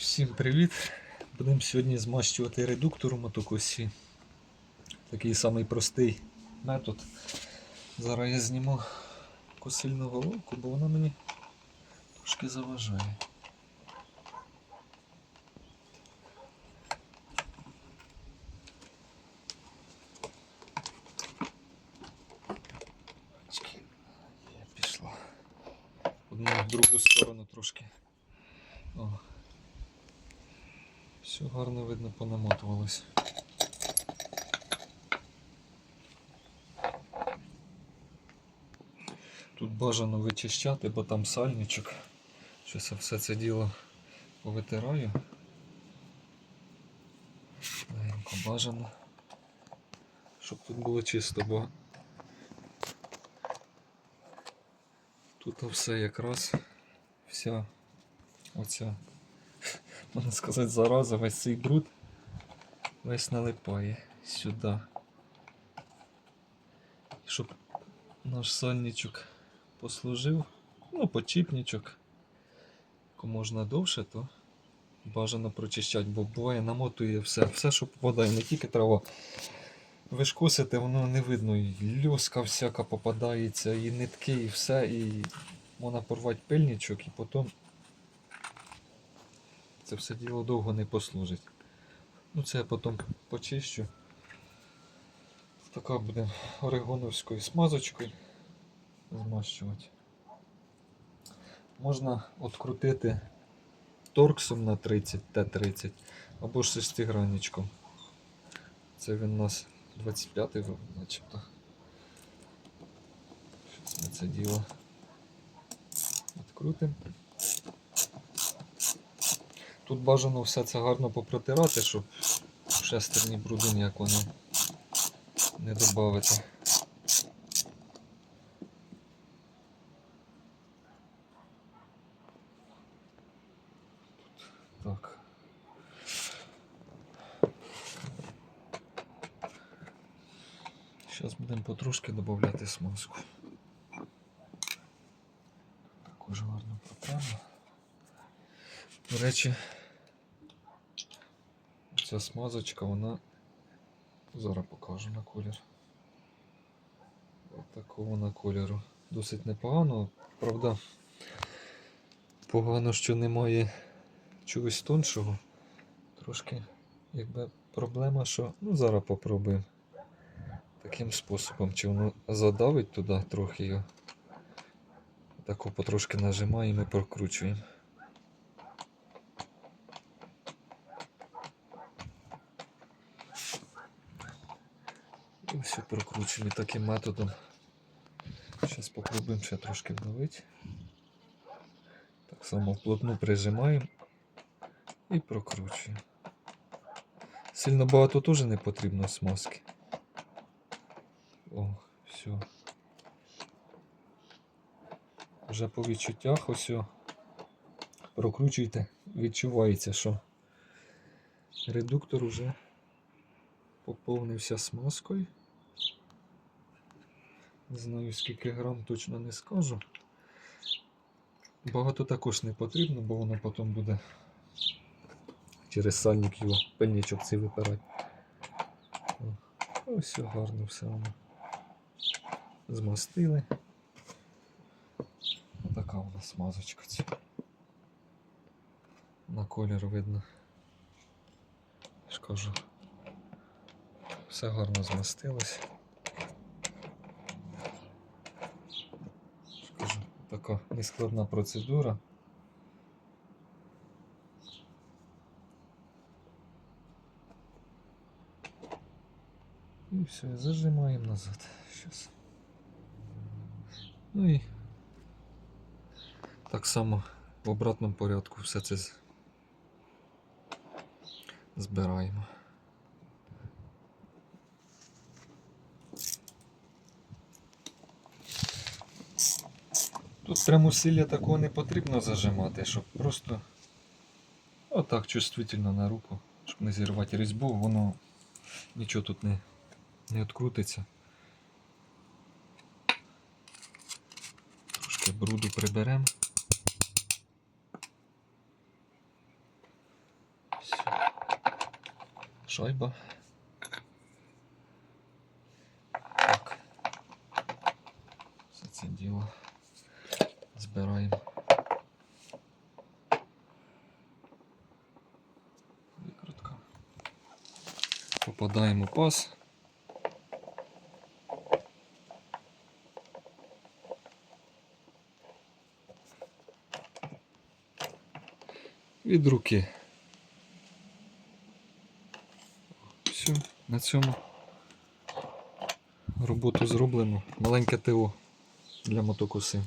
Всім привіт! Будемо сьогодні змащувати редуктор у мотокосі. Такий самий простий метод. Зараз я зніму косильну головку, бо вона мені трошки заважає. Є, пішла. Одну в другу сторону трошки. О. Все гарно видно понамотувалось. Тут бажано вичищати, бо там сальничок. Щось я все це діло повитираю. Легенько бажано. Щоб тут було чисто, бо тут все якраз вся оця можна сказати, зараза, весь цей бруд весь налипає сюди. Щоб наш сальничок послужив, ну, почіпничок, яку можна довше, то бажано прочищати, бо буває намотує все, все, що попадає, не тільки трава. Ви воно не видно, і льоска всяка попадається, і нитки, і все, і можна порвати пильничок, і потім це все діло довго не послужить. Ну це я потім почищу. Така буде орегоновською смазочкою змащувати. Можна відкрутити торксом на 30 Т30 або ж шестигранничком. Це він у нас 25-й начебто. Щось ми це діло відкрутимо. Тут бажано все це гарно попротирати, щоб в шестерні бруду ніякого не, не додати. Зараз будемо потрошки додати смазку. Також гарно протремо. До речі, ця смазочка, вона зараз покажу на колір. Ось такого на кольору. Досить непогано, правда, погано, що немає чогось тоншого. Трошки якби проблема, що ну зараз попробуємо таким способом, чи воно задавить туди трохи його. Тако потрошки нажимаємо і прокручуємо. І все прокручуємо таким методом. Зараз спробуємо ще трошки вдавити. Так само вплотну прижимаємо і прокручуємо. Сильно багато теж не потрібно смазки. О, все. Вже по відчуттях ось прокручуйте, відчувається, що редуктор вже поповнився смазкою. Не знаю скільки грам точно не скажу. Багато також не потрібно, бо воно потім буде через сальник його пильничок цей випирати. Ось все гарно все воно. Змастили. Така у нас смазочка ця. На колір видно. Я. Все гарно змастилось. Така нескладна процедура. І все, зажимаємо назад. Щас. Ну і так само в обратному порядку все це збираємо. Тут прям усилля такого не потрібно зажимати, щоб просто отак чувствительно на руку, щоб не зірвати різьбу, воно нічого тут не, не відкрутиться. Трошки бруду приберемо. шайба. Так. Все це діло збираємо. Викрутка. Попадаємо у паз. Від руки. Все, на цьому роботу зроблено. Маленьке ТО для мотокоси.